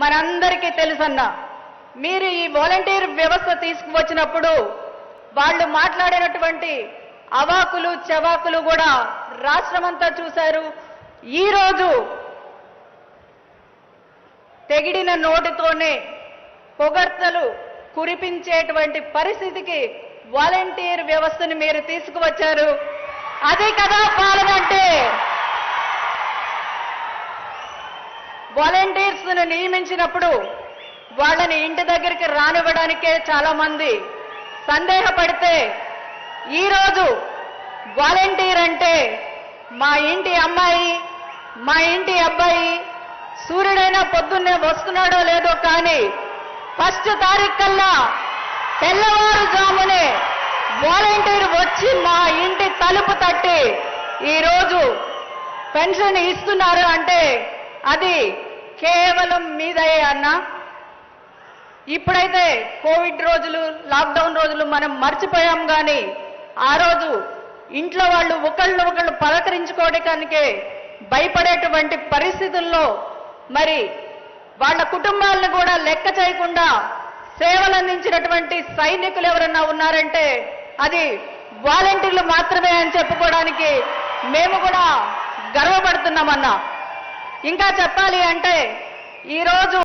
మనందరికీ తెలుసన్నా మీరు ఈ వాలంటీర్ వ్యవస్థ తీసుకువచ్చినప్పుడు వాళ్ళు మాట్లాడినటువంటి అవాకులు చవాకులు కూడా రాష్ట్రమంతా చూశారు. ఈరోజు తెగిడిన నోటితోనే పొగడ్తలు కురిపించేటువంటి పరిస్థితికి వాలంటీర్ వ్యవస్థని మీరు తీసుకువచ్చారు. అదే కదా పాలనంటే అంటే నియమించినప్పుడు వాళ్ళని ఇంటి దగ్గరికి రానివ్వడానికే చాలా మంది సందేహపడితే ఈరోజు వాలంటీర్ అంటే మా ఇంటి అమ్మాయి మా ఇంటి అబ్బాయి సూర్యుడైనా పొద్దున్నే వస్తున్నాడో లేదో కానీ ఫస్ట్ తారీఖు కల్లా తెల్లవారుజామునే వాలంటీర్ వచ్చి మా ఇంటి తలుపు తట్టి ఈరోజు పెన్షన్ ఇస్తున్నారు అంటే అది కేవలం మీదయే అన్నా. ఇప్పుడైతే కోవిడ్ రోజులు లాక్డౌన్ రోజులు మనం మర్చిపోయాం కానీ ఆ రోజు ఇంట్లో వాళ్ళు ఒకళ్ళు ఒకళ్ళు పలకరించుకోవడానికే భయపడేటువంటి పరిస్థితుల్లో మరి వాళ్ళ కుటుంబాలను కూడా లెక్క చేయకుండా సేవలు అందించినటువంటి సైనికులు ఎవరన్నా ఉన్నారంటే అది వాలంటీర్లు మాత్రమే అని చెప్పుకోవడానికి మేము కూడా గర్వపడుతున్నామన్నా. ఇంకా చెప్పాలి అంటే ఈరోజు